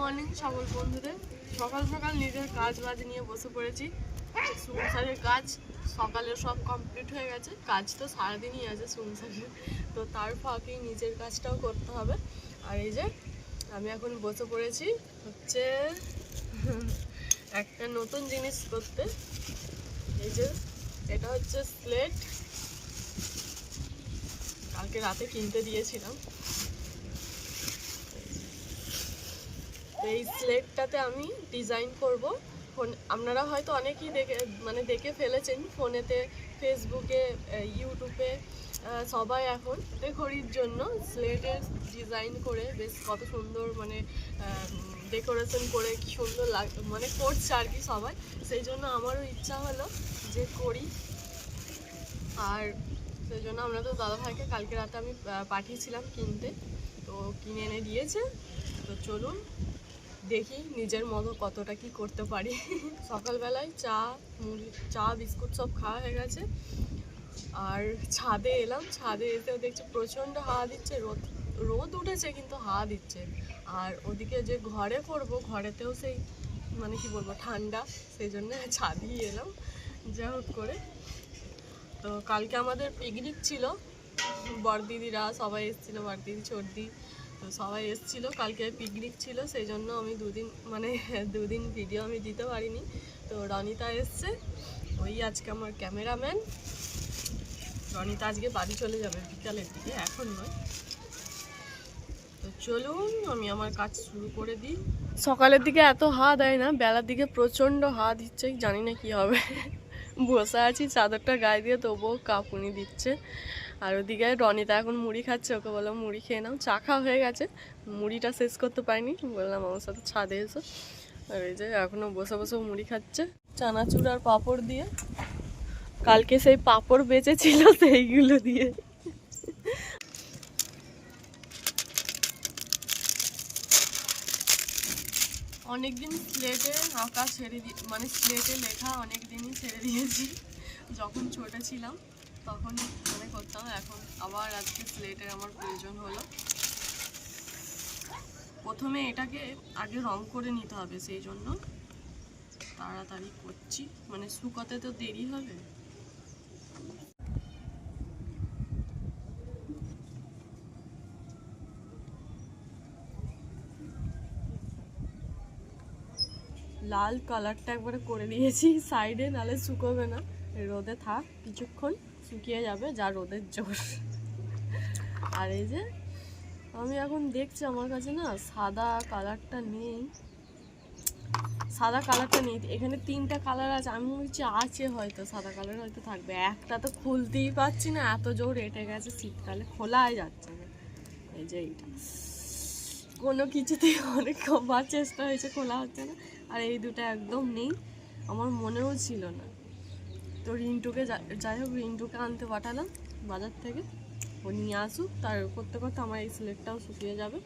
Morning সকল বন্ধুদের। সকাল সকাল নিজের কাজ বাজ নিয়ে বসে পড়েছি। সংসারের কাজ সকালে সব কমপ্লিট হয়ে গেছে। কাজ তো সারাদিনই আছে সংসারের তো তার ফাঁকেই নিজের কাজটাও করতে হবে। আর এই যে, আমি এখন বসে পড়েছি হচ্ছে একটা নতুন জিনিস করতে। এই যে, এটা হচ্ছে স্লেট কালকে রাতে কিনতে দিয়েছিলাম তো এই স্লেটটাতে আমি ডিজাইন করব। ফোন আপনারা হয়তো অনেকেই দেখে মানে দেখে ফেলেছেন ফোনেতে ফেসবুকে ইউটিউবে সবাই এখন ঘড়ির জন্য স্লেটের ডিজাইন করে বেশ কত সুন্দর মানে ডেকোরেশন করে কি সুন্দর লাগ মানে করছে আর কি সবাই। সেই জন্য আমারও ইচ্ছা হলো যে করি। আর সেই জন্য আমরা তো দাদা ভাইকে কালকে রাতে আমি পাঠিয়েছিলাম কিনতে। তো কিনে এনে দিয়েছে। তো চলুন দেখি নিজের মতো কতটা কি করতে পারি। সকালবেলায় চা, মুড়ি, চা, বিস্কুট সব খাওয়া হয়ে গেছে। আর ছাদে এলাম, ছাদে এসেও দেখছি প্রচণ্ড হাওয়া দিচ্ছে, রোদ রোদ উঠেছে কিন্তু হাওয়া দিচ্ছে। আর ওদিকে যে ঘরে পড়ব ঘরেতেও সেই মানে কি বলব, ঠান্ডা সেই জন্য ছাদেই এলাম। যা হোক করে। তো কালকে আমাদের পিকনিক ছিল। বড়দিদিরা সবাই এসেছিল বড়দিদি চর্দি তো সবাই এসেছিল, কালকে পিকনিক ছিল, সেই জন্য আমি দুদিন মানে দুদিন ভিডিও আমি দিতে পারিনি। তো রনিতা এসছে, ওই আজকে আমার ক্যামেরাম্যান রনিতা আজকে বাড়ি চলে যাবে বিকালের দিকে, এখন নয়। তো চলুন, আমি আমার কাজ শুরু করে দিই। সকালের দিকে এত হাওয়া দেয় না, বেলার দিকে প্রচণ্ড হাওয়া দিচ্ছে, জানি না কি হবে। বসে আছি, চাদরটা গায়ে দিয়ে, তবুও কাঁপুনি দিচ্ছে। আর ওদিকে রনিতা এখন মুড়ি খাচ্ছে, ওকে বললাম মুড়ি খেয়ে নাও, চা খাওয়া হয়ে গেছে। মুড়িটা শেষ করতে পারিনি, বললাম আমার সাথে ছাদে এসো। আর এই যে এখনও বসে বসে মুড়ি খাচ্ছে। চানাচুর আর পাঁপড় দিয়ে। কালকে সেই পাঁপড় বেঁচেছিল সেইগুলো দিয়ে। অনেকদিন স্লেটে আঁকা ছেড়ে দি মানে স্লেটে লেখা অনেক দিনই ছেড়ে দিয়েছি। যখন ছোট ছিলাম তখন করতাম এখন আবার আজকে স্লেটের আমার প্রয়োজন হলো। প্রথমে এটাকে আগে রং করে নিতে হবে সেই জন্য। তাড়াতাড়ি করছি। মানে শুকাতে তো দেরি হবে। লাল কালারটা একবারে করে নিয়েছি। সাইডে নালে শুকোবে না। রোদে থাক কিছুক্ষণ। শুকিয়ে যাবে যা রোদের জোর। আর এই যে, আমি এখন দেখছি আমার কাছে না সাদা কালারটা নেই। সাদা কালারটা নেই, এখানে তিনটা কালার আছে। আমি বলছি আছে হয়তো, সাদা কালার হয়তো থাকবে। একটা তো খুলতেই পারছি না, এত জোর এটে গেছে, শীতকালে খোলাই যাচ্ছে না। এই যে এইটা। কোনো কিছুতেই অনেক কবার চেষ্টা হয়েছে, খোলা হচ্ছে না। আর এই দুটো একদম নেই, আমার মনেও ছিল না। তো রিন্টুকে যাই হোক, রিন্টুকে আনতে পাঠালাম বাজার থেকে। ও নিয়ে আসুক, তার করতে করতে আমার এই স্লেটটাও শুকিয়ে যাবে।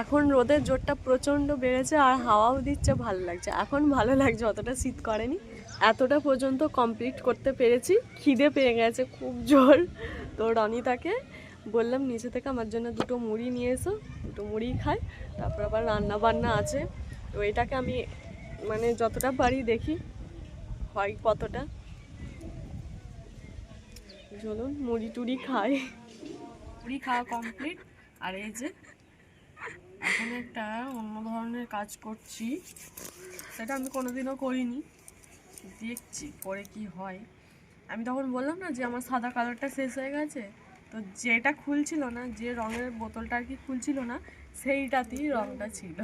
এখন রোদের জোরটা প্রচণ্ড বেড়েছে আর হাওয়াও দিচ্ছে, ভালো লাগছে। এখন ভালো লাগছে, অতটা শীত করেনি। এতটা পর্যন্ত কমপ্লিট করতে পেরেছি। খিদে পেয়ে গেছে, খুব জোর। তো রনিতাকে বললাম, নিচে থেকে আমার জন্য দুটো মুড়ি নিয়ে এসো। দুটো মুড়ি খাই তারপর আবার রান্না বান্না আছে। তো এটাকে আমি মানে যতটা পারি দেখি, হয় কতটা। চলুন, মুড়ি টুড়ি খাই। মুড়ি খাওয়া কমপ্লিট আর এই যে এখন একটা অন্য ধরনের কাজ করছি। সেটা আমি কোনোদিনও করিনি। দেখছি পরে কি হয়। আমি তখন বললাম না যে আমার সাদা কালারটা শেষ হয়ে গেছে। তো যেটা খুলছিল না, যে রঙের বোতলটা আর কি খুলছিল না, সেইটাতেই রঙটা ছিল।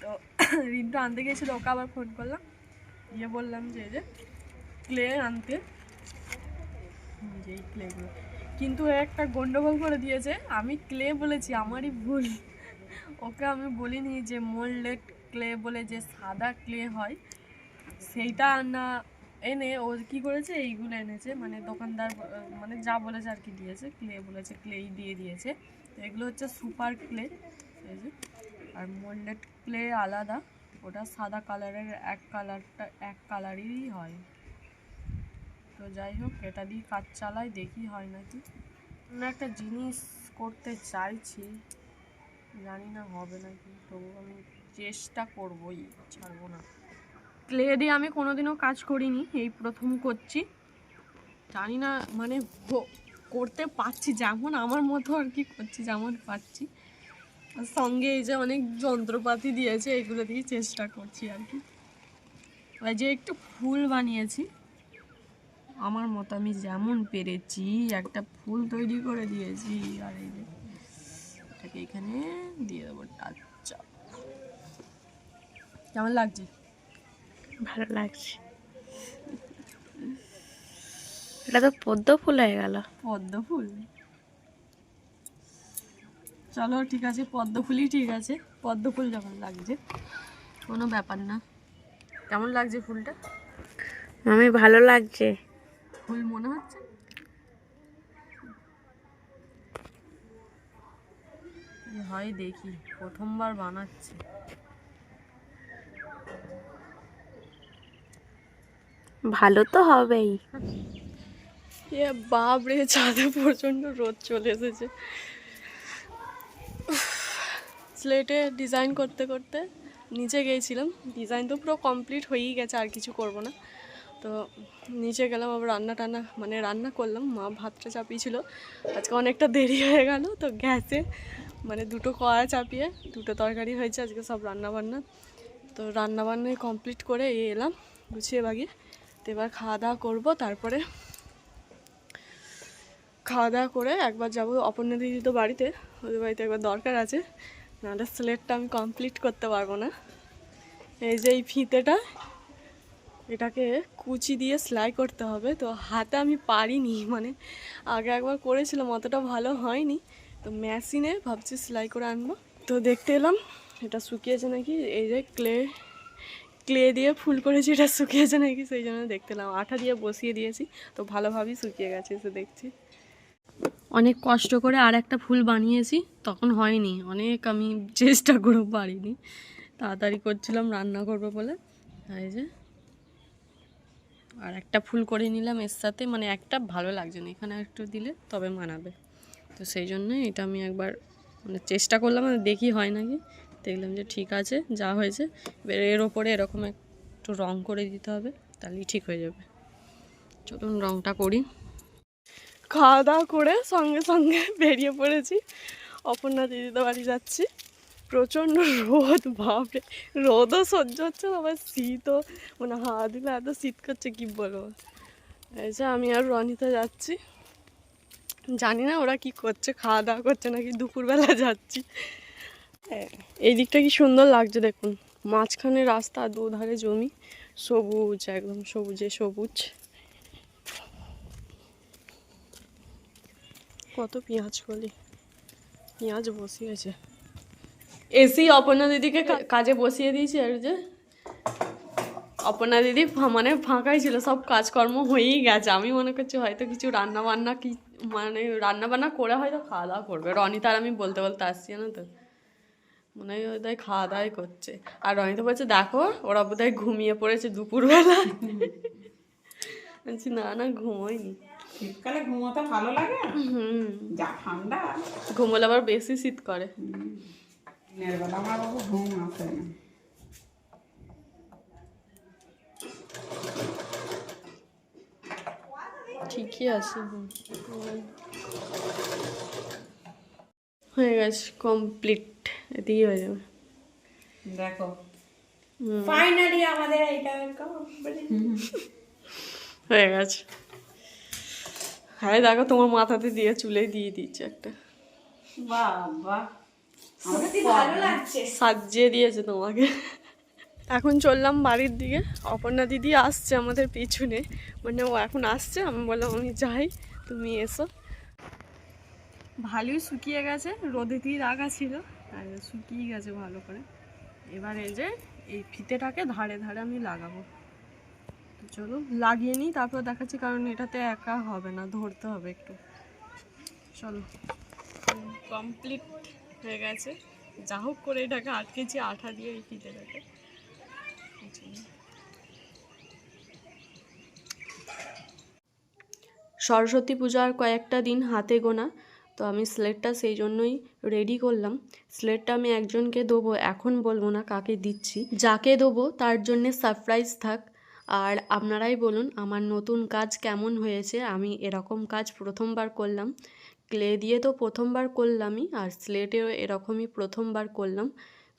তো রিন্টু আনতে গিয়েছিল, ওকে আবার ফোন করলাম। গিয়ে বললাম যে যে ক্লে আনতে। যে ক্লেগুলো কিন্তু একটা গন্ডগোল করে দিয়েছে। আমি ক্লে বলেছি, আমারই ভুল। ওকে আমি বলিনি যে মোল্ডেড ক্লে বলে যে সাদা ক্লে হয়, সেইটা না এনে ও কি করেছে, এইগুলো এনেছে মানে দোকানদার মানে যা বলেছে আর কি দিয়েছে, ক্লে বলেছে, ক্লেই দিয়ে দিয়েছে। এগুলো হচ্ছে সুপার ক্লে আর মোল্ডেড ক্লে আলাদা, ওটা সাদা কালারের, এক কালারটা, এক কালারেরই হয়। তো যাই হোক, এটা দিয়ে কাজ চালাই, দেখি হয় নাকি। অন্য একটা জিনিস করতে চাইছি। জানি না, হবে নাকি তবু আমি চেষ্টা করবই, ছাড়বো না। ক্লে দিয়ে আমি কোনোদিনও কাজ করিনি, এই প্রথম করছি। জানি না মানে করতে পারছি, যেমন আমার মতো আর কি করছি, যেমন পারছি। আর সঙ্গে এই যে অনেক যন্ত্রপাতি দিয়েছে, এগুলো দিয়ে চেষ্টা করছি আর কি। আর যে একটু ফুল বানিয়েছি, আমার মতো আমি যেমন পেরেছি, একটা ফুল তৈরি করে দিয়েছি, আর এই যে এটাকে এখানে দিয়ে দেবো আচ্ছা কেমন লাগছে? ভালো লাগছে। এটা তো পদ্ম ফুল হয়ে গেল। পদ্ম ফুল? চলো ঠিক আছে পদ্ম ফুলই ঠিক আছে। পদ্ম ফুল যখন লাগছে কোনো ব্যাপার না। কেমন লাগছে ফুলটা? আমি ভালো লাগছে। ফুল মনে হচ্ছে? হয় দেখি প্রথমবার বানাচ্ছি। ভালো তো হবেই। এ বাপ রে ছাদে প্রচণ্ড রোদ চলে এসেছে। স্লেটে ডিজাইন করতে করতে নিচে গিয়েছিলাম ডিজাইন তো পুরো কমপ্লিট হয়েই গেছে আর কিছু করব না। তো নিচে গেলাম আবার রান্না টান্না মানে রান্না করলাম। মা ভাতটা চাপিয়েছিল। আজকে অনেকটা দেরি হয়ে গেল তো গ্যাসে মানে দুটো কড়া চাপিয়ে, দুটো তরকারি হয়েছে, আজকে সব রান্না বান্না তো রান্না বান্নায় কমপ্লিট করে এলাম, গুছিয়ে বাগিয়ে। তো এবার খাওয়া দাওয়া করব, তারপরে খাওয়া দাওয়া করে একবার যাব অপর্ণা দিদি তো বাড়িতে, ওদের বাড়িতে একবার দরকার আছে। নাহলে স্লেটটা আমি কমপ্লিট করতে পারব না। এই যে এই ফিতেটা, এটাকে কুচি দিয়ে সেলাই করতে হবে। তো হাতে আমি পারিনি মানে আগে একবার করেছিলাম, অতটা ভালো হয়নি। তো মেশিনে ভাবছি সেলাই করে আনব। তো দেখতে এলাম, এটা শুকিয়েছে নাকি? এই যে ক্লে ক্লে দিয়ে ফুল করেছি, এটা শুকিয়েছে নাকি? সেই জন্য দেখতে এলাম। আঠা দিয়ে বসিয়ে দিয়েছি, তো ভালোভাবেই শুকিয়ে গেছে এসে দেখছি। অনেক কষ্ট করে আর একটা ফুল বানিয়েছি, তখন হয়নি। অনেক আমি চেষ্টা করেও পারিনি। তাড়াতাড়ি করছিলাম, রান্না করব বলে। এই যে। আর একটা ফুল করে নিলাম এর সাথে মানে একটা ভালো লাগছে না। এখানে একটু দিলে তবে মানাবে। তো সেই জন্য এটা আমি একবার মানে চেষ্টা করলাম মানে দেখি হয় নাকি। দেখলাম যে ঠিক আছে, যা হয়েছে। এবার এর ওপরে এরকম একটু রং করে দিতে হবে, তাহলেই ঠিক হয়ে যাবে। চলুন রংটা করি। খাওয়া দাওয়া করে সঙ্গে সঙ্গে বেরিয়ে পড়েছি। অপর্ণা দিদিদের বাড়ি যাচ্ছি। প্রচণ্ড রোদ, বাপরে! রোদও সহ্য হচ্ছে আবার শীতও মানে হাওয়া দিলে এত শীত করছে, কি বলব? এই যে আমি আর রনিতা যাচ্ছি। জানি না ওরা কি করছে, খাওয়া দাওয়া করছে নাকি দুপুরবেলা যাচ্ছি। এই দিকটা কি সুন্দর লাগছে দেখুন। মাঝখানে রাস্তা, দুধারে জমি, সবুজ একদম সবুজে সবুজ। কত পেঁয়াজ কলি পেঁয়াজ বসিয়েছে। এসি অপর্ণা দিদিকে কাজে বসিয়ে দিয়েছি আর যে, অপর্ণা দিদি মানে ফাঁকাই ছিল, সব কাজকর্ম হয়েই গেছে। আমি মনে করছি হয়তো কিছু রান্না বান্না কি মানে রান্না বান্না করে হয়তো খাওয়া দাওয়া করবে। রনিতা আর আমি বলতে বলতে আসছি না তো? মনে হয় বোধহয় খাওয়া দাওয়াই করছে। আর রনিতা বলছে দেখো ওরা বোধহয় ঘুমিয়ে পড়েছে দুপুরবেলা। বলছি না না ঘুমোয়নি শীতকালে ঘুমোতে ভালো লাগে? হুম। যা ঠান্ডা। ঘুমোলে আবার বেশি শীত করে। দিনের বেলা আমার বাবু ঘুম আসে না। ঠিকই আছে হয়ে গেছে কমপ্লিট এদিকে হয়ে যাবে। দেখো। ফাইনালি আমাদের এটা হয়ে গেছে। হ্যাঁ দেখো তোমার মাথাতে দিয়ে চুলে দিয়ে দিচ্ছে একটা। বাবা। ভালো লাগছে। সাজিয়ে দিয়েছে তোমাকে। এখন চললাম বাড়ির দিকে। অপর্ণা দিদি আসছে আমাদের পিছনে। মানে ও এখন আসছে, আমি বললাম, আমি যাই, তুমি এসো। ভালোই শুকিয়ে গেছে, রোদে রোদেতেই রাখা ছিল, আর শুকিয়ে গেছে ভালো করে। এবার এই যে, এই ফিতেটাকে ধারে ধারে আমি লাগাবো। চলো, লাগিয়ে নিই, তারপর দেখাচ্ছি, কারণ এটাতে একা হবে না, ধরতে হবে একটু। চলো। কমপ্লিট হয়ে গেছে। যা হোক করে এটাকে আটকেছি, আঠা দিয়ে এই ফিতেটাকে। সরস্বতী পূজার কয়েকটা দিন হাতে গোনা, তো আমি স্লেটটা সেই জন্যই রেডি করলাম। স্লেটটা আমি একজনকে দেবো, এখন বলব না কাকে দিচ্ছি। যাকে দেবো, তার জন্যে সারপ্রাইজ থাক। আর আপনারাই বলুন, আমার নতুন কাজ কেমন হয়েছে? আমি এরকম কাজ প্রথমবার করলাম। ক্লে দিয়ে তো প্রথমবার করলামই, আর স্লেটেও এরকমই প্রথমবার করলাম।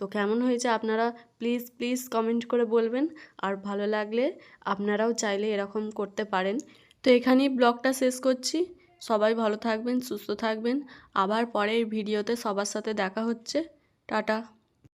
তো কেমন হয়েছে আপনারা প্লিজ প্লিজ কমেন্ট করে বলবেন। আর ভালো লাগলে আপনারাও চাইলে এরকম করতে পারেন। তো এখানেই ব্লগটা শেষ করছি। সবাই ভালো থাকবেন, সুস্থ থাকবেন। আবার পরের ভিডিওতে সবার সাথে দেখা হচ্ছে। টাটা।